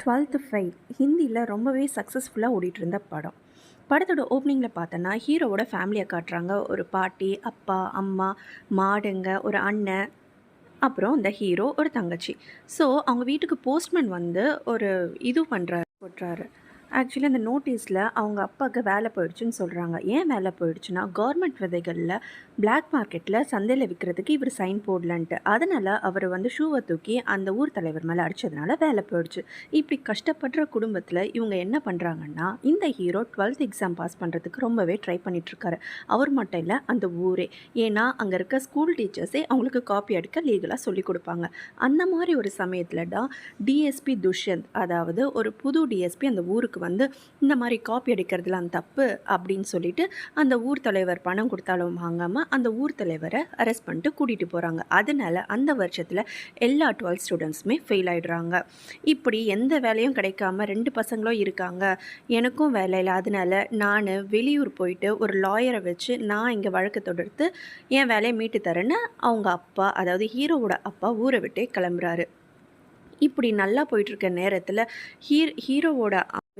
Twelfth fail ஹிந்தியில் ரொம்பவே சக்ஸஸ்ஃபுல்லாக ஓடிட்டுருந்த படம். படத்தோட ஓப்பனிங்கில் பார்த்தோன்னா ஹீரோவோட ஃபேமிலியை காட்டுறாங்க. ஒரு பாட்டி அப்பா அம்மா மாடுங்க ஒரு அண்ணன் அப்புறம் இந்த ஹீரோ ஒரு தங்கச்சி. ஸோ அவங்க வீட்டுக்கு போஸ்ட்மேன் வந்து ஒரு இது பண்ணுறாரு போட்டுறாரு. ஆக்சுவலி அந்த நோட்டீஸில் அவங்க அப்பாவுக்கு வேலை போயிடுச்சுன்னு சொல்கிறாங்க ஏன் வேலை போயிடுச்சுன்னா கவர்மெண்ட் விதைகளில் பிளாக் மார்க்கெட்டில் சந்தையில் விற்கிறதுக்கு இவர் சைன் போடலன்ட்டு. அதனால் அவர் வந்து ஷூவை தூக்கி அந்த ஊர் தலைவர் மேலே அடித்ததுனால வேலை போயிடுச்சு. இப்படி கஷ்டப்படுற குடும்பத்தில் இவங்க என்ன பண்ணுறாங்கன்னா இந்த ஹீரோ டுவெல்த் எக்ஸாம் பாஸ் பண்ணுறதுக்கு ரொம்பவே ட்ரை பண்ணிகிட்ருக்காரு அவர் மட்டும் இல்லை அந்த ஊரே. ஏன்னா அங்கே இருக்க ஸ்கூல் டீச்சர்ஸே அவங்களுக்கு காப்பி அடிக்க லீகலாக சொல்லி கொடுப்பாங்க. அந்த மாதிரி ஒரு சமயத்தில் தான் டிஎஸ்பி துஷ்யந்த் அதாவது ஒரு புது டிஎஸ்பி அந்த ஊருக்கு வந்து இந்த மாதிரி காப்பி அடிக்கிறதுலாம் தப்பு அப்படின்னு சொல்லிட்டு அந்த ஊர் தலைவர் பணம் கொடுத்தாலும் வாங்காமல் அந்த ஊர் தலைவரை அரெஸ்ட் பண்ணிட்டு கூட்டிகிட்டு போகிறாங்க அதனால் அந்த வருஷத்தில் எல்லா டுவெல்த் ஸ்டூடெண்ட்ஸுமே ஃபெயில் ஆகிடுறாங்க இப்படி எந்த வேலையும் கிடைக்காம ரெண்டு பசங்களும் இருக்காங்க. எனக்கும் வேலை இல்லை. அதனால நான் வெளியூர் போயிட்டு ஒரு லாயரை வச்சு நான் இங்கே வழக்கு தொடர்த்து என் வேலையை மீட்டு தரேன்னு அவங்க அப்பா அதாவது ஹீரோவோட அப்பா ஊரை விட்டே கிளம்புறாரு. இப்படி நல்லா போயிட்டுருக்க நேரத்தில் ஹீர் ஹீரோவோட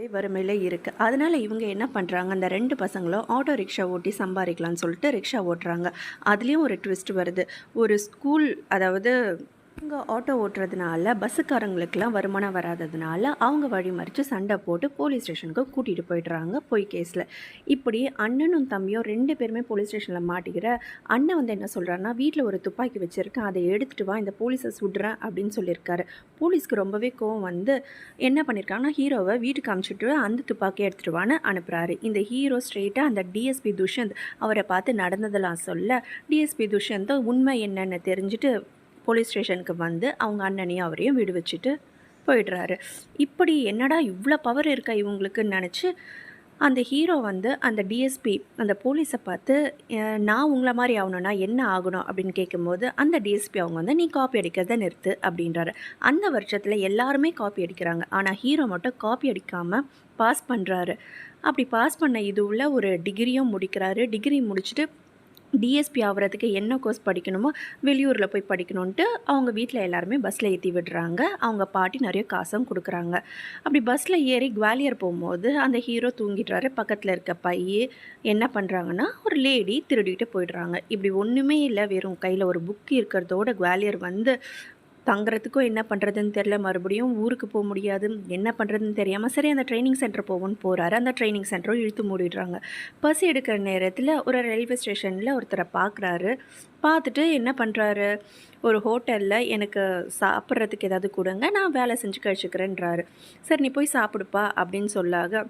வறுமையில் இருக்குது அதனால் இவங்க என்ன பண்ணுறாங்க அந்த ரெண்டு பசங்களும் ஆட்டோ ரிக்ஷா ஓட்டி சம்பாதிக்கலாம்னு சொல்லிட்டு ரிக்ஷா ஓட்டுறாங்க. அதுலேயும் ஒரு ட்விஸ்ட் வருது. ஒரு ஸ்கூல் அதாவது இவங்க ஆட்டோ ஓட்டுறதுனால பஸ்ஸுக்காரங்களுக்கெல்லாம் வருமானம் வராததுனால அவங்க வழி மறித்து சண்டை போட்டு போலீஸ் ஸ்டேஷனுக்கு கூட்டிகிட்டு போயிடுறாங்க போய் கேஸில் இப்படி அண்ணனும் தம்பியும் ரெண்டு பேருமே போலீஸ் ஸ்டேஷனில் மாட்டிக்கிற அண்ணன் வந்து என்ன சொல்கிறாருன்னா வீட்டில் ஒரு துப்பாக்கி வச்சுருக்கேன் அதை எடுத்துகிட்டு வா இந்த போலீஸை சுடுறேன் அப்படின்னு சொல்லியிருக்காரு. போலீஸ்க்கு ரொம்பவே கோவம் வந்து என்ன பண்ணியிருக்காங்கன்னா ஹீரோவை வீட்டுக்கு அமுச்சுட்டு அந்த துப்பாக்கியை எடுத்துகிட்டு வான்னு அனுப்புகிறாரு இந்த ஹீரோ ஸ்ட்ரெயிட்டாக அந்த டிஎஸ்பி துஷ்யந்த் அவரை பார்த்து நடந்ததெல்லாம் சொல்ல டிஎஸ்பி துஷ்யந்த் உண்மை என்னென்னு தெரிஞ்சுட்டு போலீஸ் ஸ்டேஷனுக்கு வந்து அவங்க அண்ணனையும் அவரையும் விடுவிச்சுட்டு போயிடுறாரு. இப்படி என்னடா இவ்வளோ பவர் இருக்கா இவங்களுக்குன்னு நினச்சி அந்த ஹீரோ வந்து அந்த டிஎஸ்பி அந்த போலீஸை பார்த்து நான் உங்களை மாதிரி ஆகணும்னா என்ன ஆகணும்? அப்படின்னு கேட்கும்போது அந்த டிஎஸ்பி அவங்க வந்து நீ காப்பி அடிக்கிறத நிறுத்து அப்படின்றாரு. அந்த வருஷத்தில் எல்லாருமே காப்பி அடிக்கிறாங்க. ஆனால் ஹீரோ மட்டும் காப்பி அடிக்காமல் பாஸ் பண்ணுறாரு அப்படி பாஸ் பண்ண இதுவில் ஒரு டிகிரியும் முடிக்கிறாரு. டிகிரி முடிச்சுட்டு டிஎஸ்பி ஆகிறதுக்கு என்ன கோர்ஸ் படிக்கணுமோ வெளியூரில் போய் படிக்கணுன்ட்டு அவங்க வீட்டில் எல்லாருமே பஸ்ஸில் ஏற்றி விடுறாங்க. அவங்க பாட்டி நிறைய காசும் கொடுக்குறாங்க. அப்படி பஸ்ஸில் ஏறி குவாலியர் போகும்போது அந்த ஹீரோ தூங்கிடுறாரு. பக்கத்தில் இருக்க பைய என்ன பண்ணுறாங்கன்னா ஒரு லேடி திருடிட்டு போயிடுறாங்க. இப்படி ஒன்றுமே இல்லை. வெறும் கையில் ஒரு புக் இருக்கிறதோட குவாலியர் வந்து தங்குறதுக்கும் என்ன பண்ணுறதுன்னு தெரில மறுபடியும் ஊருக்கு போக முடியாது. என்ன பண்ணுறதுன்னு தெரியாமல் சரி அந்த ட்ரைனிங் சென்டர் போவோன்னு போகிறாரு அந்த ட்ரைனிங் சென்டரும் இழுத்து மூடிடுறாங்க. பசி எடுக்கிற நேரத்தில் ஒரு ரயில்வே ஸ்டேஷனில் ஒருத்தரை பார்க்குறாரு பார்த்துட்டு என்ன பண்ணுறாரு ஒரு ஹோட்டலில் எனக்கு சாப்பிட்றதுக்கு ஏதாவது கொடுங்க நான் வேலை செஞ்சு கழிச்சுக்கிறேன்றாரு. சரி நீ போய் சாப்பிடுப்பா அப்படின்னு சொல்லாக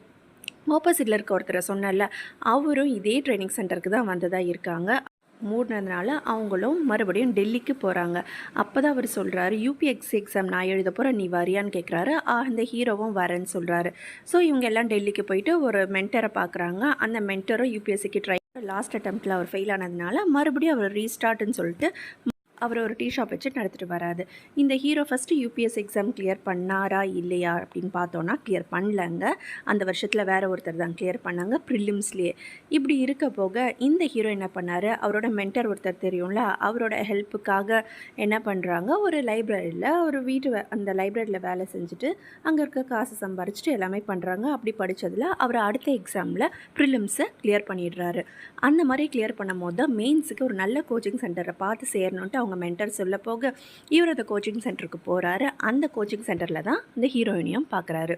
ஆப்போசிட்டில் இருக்க ஒருத்தரை சொன்னல அவரும் இதே ட்ரைனிங் சென்டருக்கு தான் வந்ததாக இருக்காங்க. மூடினதுனால அவங்களும் மறுபடியும் டெல்லிக்கு போகிறாங்க அப்போ தான் அவர் சொல்கிறாரு யூபிஎக்ஸ் எக்ஸாம் நான் எழுத போகிறேன் நீ வரியான்னு கேட்குறாரு அந்த ஹீரோவும் வரேன்னு சொல்கிறாரு ஸோ இவங்க எல்லாம் டெல்லிக்கு போயிட்டு ஒரு மென்டரை பார்க்குறாங்க அந்த மென்டரும் யூபிஎஸ்சிக்கு ட்ரை லாஸ்ட் அட்டம்ப்டில் அவர் ஃபெயில் ஆனதுனால மறுபடியும் அவர் ரீஸ்டார்ட்னு சொல்லிட்டு அவர் ஒரு டீ ஷாப் வச்சு நடத்திட்டு வராது இந்த hero first UPS exam clear பண்ணாரா இல்லையா அப்படின்னு பார்த்தோன்னா கிளியர் பண்ணலங்க. அந்த வருஷத்தில் வேற ஒருத்தர் தான் கிளியர் பண்ணாங்க ப்ரிலிம்ஸ்லேயே இப்படி இருக்க போக இந்த ஹீரோ என்ன பண்ணார்? அவரோட மென்டர் ஒருத்தர் தெரியும்ல அவரோட ஹெல்ப்புக்காக என்ன பண்ணுறாங்க ஒரு லைப்ரரியில் ஒரு வீட்டு அந்த லைப்ரரியில் வேலை செஞ்சுட்டு அங்கே இருக்க காசு சம்பாரிச்சிட்டு எல்லாமே பண்ணுறாங்க அப்படி படித்ததில் அவர் அடுத்த எக்ஸாமில் ப்ரிலிம்ஸை கிளியர் பண்ணிடுறாரு. அந்த மாதிரி கிளியர் பண்ணும் போது தான் மெயின்ஸுக்கு ஒரு நல்ல கோச்சிங் சென்டரை பார்த்து சேரணுன்ட்டு அவங்க மென்டர் சொல்ல போக இவர் அந்த கோச்சிங் சென்டருக்கு போகிறாரு அந்த கோச்சிங் சென்டரில் தான் இந்த ஹீரோயினையும் பார்க்குறாரு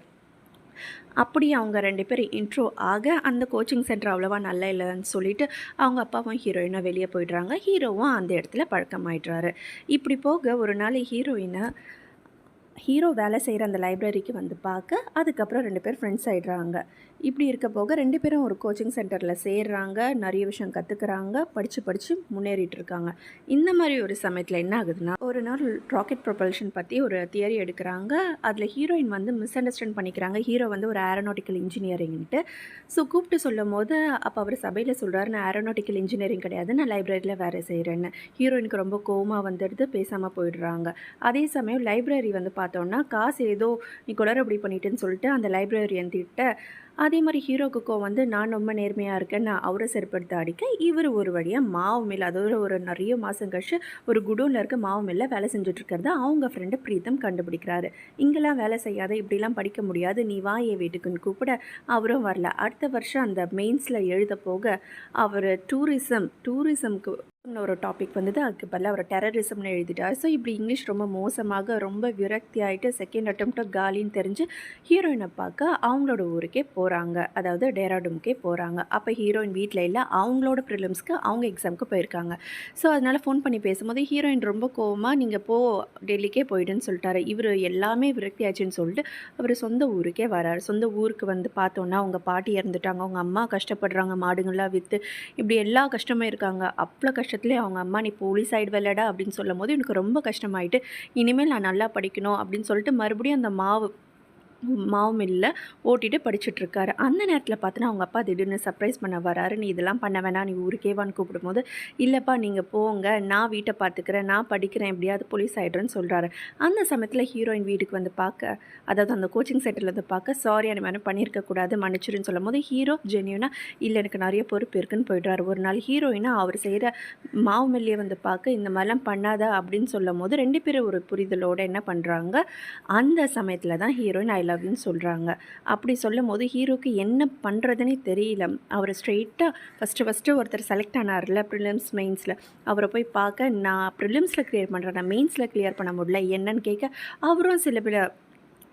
அப்படி அவங்க ரெண்டு பேரும் இன்ட்ரோ ஆக அந்த கோச்சிங் சென்டர் அவ்வளோவா நல்லா இல்லைன்னு சொல்லிட்டு அவங்க அப்பாவும் ஹீரோயினாக வெளியே போயிடுறாங்க. ஹீரோவும் அந்த இடத்துல பழக்கமாயிடுறாரு. இப்படி போக ஒரு நாள் ஹீரோயினை ஹீரோ வேலை செய்கிற அந்த லைப்ரரிக்கு வந்து பார்க்க அதுக்கப்புறம் ரெண்டு பேர் ஃப்ரெண்ட்ஸ் ஆயிடுறாங்க. இப்படி இருக்க போக ரெண்டு பேரும் ஒரு கோச்சிங் சென்டரில் சேர்றாங்க நிறைய விஷயம் கற்றுக்குறாங்க படித்து படித்து முன்னேறிட்டு இருக்காங்க. இந்த மாதிரி ஒரு சமயத்தில் என்ன ஆகுதுன்னா ஒரு நாள் ராக்கெட் ப்ரொபல்ஷன் பற்றி ஒரு தியரி எடுக்கிறாங்க. அதில் ஹீரோயின் வந்து மிஸ் அண்டர்ஸ்டாண்ட் பண்ணிக்கிறாங்க. ஹீரோ வந்து ஒரு ஏரோனாட்டிக்கல் இன்ஜினியரிங்ன்ட்டு ஸோ கூப்பிட்டு சொல்லும் போது அப்போ அவர் சபையில் சொல்கிறார் நான் ஏரோனாட்டிக்கல் இன்ஜினியரிங் கிடையாது. நான் லைப்ரரியில் வேலை செய்கிறேன்னு ஹீரோயினுக்கு ரொம்ப கோவமாக வந்துடுது பேசாமல் போயிடுறாங்க. அதே சமயம் லைப்ரரி வந்து பார்த்தோன்னா காசு ஏதோ நீ குளறுபடி பண்ணிட்டேன்னு சொல்லிட்டு அந்த லைப்ரரியன் திட்ட அதே மாதிரி ஹீரோ கோவம் வந்து நான் ரொம்ப நேர்மையாக இருக்கேன் நான் அவரை செருப்படுத்த அடிக்க. இவர் ஒரு வழியாக மாவு மில் அதாவது ஒரு நிறைய மாதம் கழிச்சு ஒரு குடோனில் இருக்க மாவு மில்ல வேலை செஞ்சுட்டு அவங்க ஃப்ரெண்டு பிரீத்தம் கண்டுபிடிக்கிறாரு. இங்கெல்லாம் வேலை செய்யாத இப்படிலாம் படிக்க முடியாது நீ வா என் வீட்டுக்குன்னு கூப்பிட அவரும் வரல. அடுத்த வருஷம் அந்த மெயின்ஸில் எழுத போக அவர் டூரிசம் டூரிசம்க்கு ஒரு டாபிக் வந்தது. அதுக்கு பதிலாக அவர் டெரரிசம்னு எழுதிட்டார். ஸோ இப்படி இங்கிலீஷ் ரொம்ப மோசமாக ரொம்ப விரக்தி ஆகிட்டு செகண்ட் அட்டம்ப்ட்டு காலின்னு தெரிஞ்சு ஹீரோயினை பார்க்க அவங்களோட ஊருக்கே போகிறாங்க அதாவது டேராடூமுக்கே போகிறாங்க அப்போ ஹீரோயின் வீட்டில் இல்லை அவங்களோட ப்ரிலிம்ஸ்க்கு அவங்க எக்ஸாமுக்கு போயிருக்காங்க. ஸோ அதனால் ஃபோன் பண்ணி பேசும்போது ஹீரோயின் ரொம்ப கோவமாக நீங்கள் போ டெல்லிக்கே போயிடுன்னு சொல்லிட்டாரு. இவர் எல்லாமே விரக்தி ஆச்சுன்னு சொல்லிட்டு அவர் சொந்த ஊருக்கே வரார். சொந்த ஊருக்கு வந்து பார்த்தோன்னா அவங்க பாட்டி இறந்துட்டாங்க. அவங்க அம்மா கஷ்டப்படுறாங்க. மாடுங்கள்லாம் விற்று இப்படி எல்லா கஷ்டமும் இருக்காங்க. அவ்வளோ கஷ்டம் கஷ்டத்துலேயே அவங்க அம்மா நீ போலீஸ் சைடு விளையாடா அப்படின்னு சொல்லும் போது எனக்கு ரொம்ப கஷ்டமாயிட்டு இனிமேல் நான் நல்லா படிக்கணும் அப்படின்னு சொல்லிட்டு மறுபடியும் அந்த மாவு மாவு மில்லில் ஓட்டிட்டு படிச்சுட்ருக்காரு. அந்த நேரத்தில் பார்த்தோன்னா அவங்க அப்பா திடீர்னு சர்ப்ரைஸ் பண்ண வராரு. நீ இதெல்லாம் பண்ண வேணாம். நீ ஊருக்கேவான்னு கூப்பிடும்போது இல்லைப்பா நீங்கள் போங்க. நான் வீட்டை பார்த்துக்கிறேன் நான் படிக்கிறேன். எப்படியாவது போலீஸ் ஆகிடுறேன்னு சொல்கிறாரு அந்த சமயத்தில் ஹீரோயின் வீட்டுக்கு வந்து பார்க்க அதாவது அந்த கோச்சிங் சென்டரில் வந்து பார்க்க சாரி அந்த மாதிரி பண்ணியிருக்கக்கூடாது மன்னிச்சிருன்னு சொல்லும் போது ஹீரோ ஜென்யூனா இல்லை எனக்கு நிறைய பொறுப்பு இருக்குன்னு போயிடுறாரு. ஒரு நாள் ஹீரோயினா அவர் செய்கிற மாவு மில்லியை வந்து பார்க்க இந்த மாதிரிலாம் பண்ணாத அப்படின்னு சொல்லும் போது ரெண்டு பேரும் ஒரு புரிதலோடு என்ன பண்ணுறாங்க அந்த சமயத்தில் தான் ஹீரோயின் ஐ லவ்னு சொல்கிறாங்க அப்படி சொல்லும் போது ஹீரோக்கு என்ன பண்ணுறதுனே தெரியல. அவர் ஸ்ட்ரெயிட்டாக ஃபஸ்ட்டு ஃபஸ்ட்டு ஒருத்தர் செலக்ட் ஆனார்ல ப்ரிலிம்ஸ் மெயின்ஸில் அவரை போய் பார்க்க நான் ப்ரிலிம்ஸில் கிளியர் பண்ணுறேன் நான் மெயின்ஸில் கிளியர் பண்ண முடியல என்னன்னு கேட்க அவரும் சில பேர்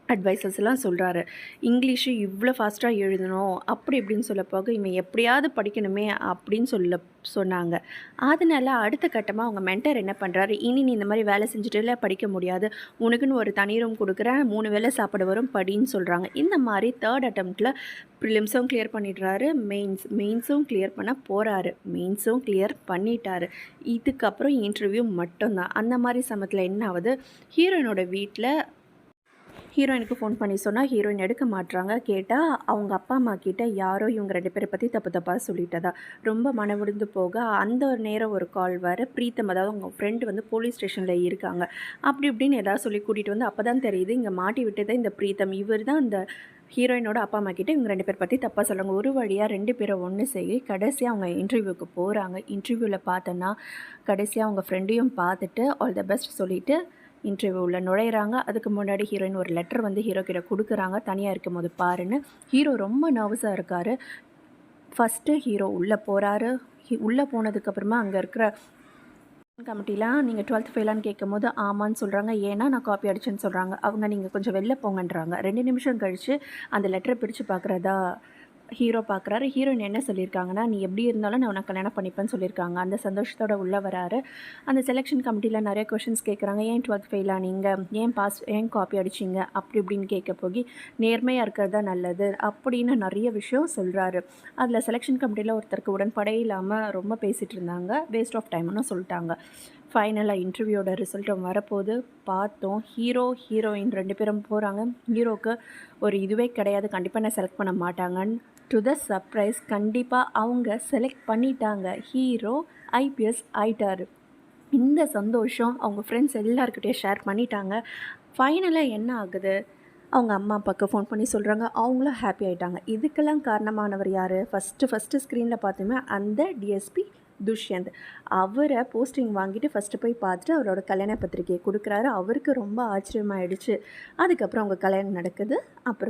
அட்வைசஸ்லாம் சொல்கிறாரு இங்கிலீஷு இவ்வளோ ஃபாஸ்ட்டாக எழுதணும் அப்படி இப்படின்னு சொல்ல போக இவன் எப்படியாவது படிக்கணுமே அப்படின்னு சொல்ல சொன்னாங்க. அதனால அடுத்த கட்டமாக அவங்க மென்டர் என்ன பண்ணுறாரு இனி நீ இந்த மாதிரி வேலை செஞ்சுட்டு படிக்க முடியாது. உனக்குன்னு ஒரு தனி ரூம் கொடுக்குறேன் மூணு வேலை சாப்பிட வரும் படின்னு சொல்கிறாங்க இந்த மாதிரி தேர்ட் அட்டம்ப்டில் ப்ரிலிம்ஸும் கிளியர் பண்ணிடுறாரு. மெயின்ஸ் மெயின்ஸும் கிளியர் பண்ண போகிறாரு மெயின்ஸும் கிளியர் பண்ணிட்டாரு. இதுக்கப்புறம் இன்டர்வியூ மட்டும்தான். அந்த மாதிரி சமயத்தில் என்ன ஆகுது? ஹீரோனோட வீட்டில் ஹீரோயினுக்கு ஃபோன் பண்ணி சொன்னால் ஹீரோயின் எடுக்க மாட்டுறாங்க கேட்டால் அவங்க அப்பா அம்மா கிட்ட யாரோ இவங்க ரெண்டு பேரை பற்றி தப்பு தப்பாக சொல்லிட்டதா. ரொம்ப மனமுடிந்து போக அந்த ஒரு நேரம் ஒரு கால் வர பிரீத்தம் அதாவது அவங்க ஃப்ரெண்டு வந்து போலீஸ் ஸ்டேஷனில் இருக்காங்க. அப்படி இப்படின்னு ஏதாவது சொல்லி கூட்டிகிட்டு வந்து அப்போ தான் தெரியுது இங்கே மாட்டி விட்டதே இந்த பிரீத்தம். இவர் தான் இந்த ஹீரோயினோட அப்பா அம்மா கிட்ட இவங்க ரெண்டு பேர் பற்றி தப்பாக சொல்லுவாங்க ஒரு வழியாக ரெண்டு பேரை ஒன்று செய்ய கடைசியாக அவங்க இன்டர்வியூக்கு போகிறாங்க இன்டர்வியூவில் பார்த்தோன்னா கடைசியாக அவங்க ஃப்ரெண்டையும் பார்த்துட்டு ஆல் த பெஸ்ட் சொல்லிவிட்டு இன்டர்வியூவில் நுழையிறாங்க. அதுக்கு முன்னாடி ஹீரோயின் ஒரு லெட்டர் வந்து ஹீரோ கிட்ட கொடுக்குறாங்க. தனியாக இருக்கும் போது பாருன்னு. ஹீரோ ரொம்ப நர்வஸாக இருக்கார். ஃபஸ்ட்டு ஹீரோ உள்ளே போகிறாரு உள்ளே போனதுக்கப்புறமா அங்கே இருக்கிற கமிட்டிலாம் நீங்கள் டுவெல்த் ஃபெயிலான்னு கேட்கும் போது ஆமான்னு சொல்கிறாங்க ஏன்னா நான் காப்பி அடிச்சேன்னு சொல்கிறாங்க அவங்க நீங்கள் கொஞ்சம் வெளில போங்கன்றாங்க. ரெண்டு நிமிஷம் கழித்து அந்த லெட்டரை பிரித்து பார்க்குறதா ஹீரோ பார்க்குறாரு ஹீரோயின் என்ன சொல்லியிருக்காங்கன்னா நீ எப்படி இருந்தாலும் நான் உனக்கு கல்யாணம் பண்ணிப்பேன்னு சொல்லியிருக்காங்க அந்த சந்தோஷத்தோட உள்ளே வராரு. அந்த செலெக்ஷன் கமிட்டியில் நிறைய கொஷின்ஸ் கேட்குறாங்க ஏன் டுவெல்த் ஃபெயில் ஆனீங்க ஏன் பாஸ் ஏன் காப்பி அடிச்சிங்க? அப்படி இப்படின்னு கேட்க போய் நேர்மையாக இருக்கிறது தான் நல்லது. அப்படின்னு நிறைய விஷயம் சொல்கிறாரு அதில் செலெக்ஷன் கமிட்டியில் ஒருத்தருக்கு உடன்படே இல்லாமல் ரொம்ப பேசிகிட்டு இருந்தாங்க. வேஸ்ட் ஆஃப் டைம்னு சொல்லிட்டாங்க. ஃபைனலாக இன்டர்வியூட ரிசல்ட்டும் வரப்போது பார்த்தோம். ஹீரோ ஹீரோயின் ரெண்டு பேரும் போகிறாங்க ஹீரோக்கு ஒரு இதுவே கிடையாது. கண்டிப்பாக நான் செலக்ட் பண்ண மாட்டாங்கன்னு டு த சர்ப்ரைஸ் கண்டிப்பாக அவங்க செலக்ட் பண்ணிட்டாங்க. ஹீரோ ஐபிஎஸ் ஆயிட்டார். இந்த சந்தோஷம் அவங்க ஃப்ரெண்ட்ஸ் எல்லாருக்கிட்டேயும் ஷேர் பண்ணிட்டாங்க. ஃபைனலாக என்ன ஆகுது? அவங்க அம்மா அப்பாவுக்கு ஃபோன் பண்ணி சொல்கிறாங்க அவங்களும் ஹாப்பி ஆகிட்டாங்க இதுக்கெல்லாம் காரணமானவர் யார்? ஃபஸ்ட்டு ஃபஸ்ட்டு ஸ்க்ரீனில் பார்த்தோமே அந்த டிஎஸ்பி துஷ்யந்த். அவரை போஸ்டிங் வாங்கிட்டு ஃபஸ்ட்டு போய் பார்த்துட்டு அவரோட கல்யாண பத்திரிகையை கொடுக்குறாரு. அவருக்கு ரொம்ப ஆச்சரியமாயிடுச்சு. அதுக்கப்புறம் அவங்க கல்யாணம் நடக்குது. அப்புறம்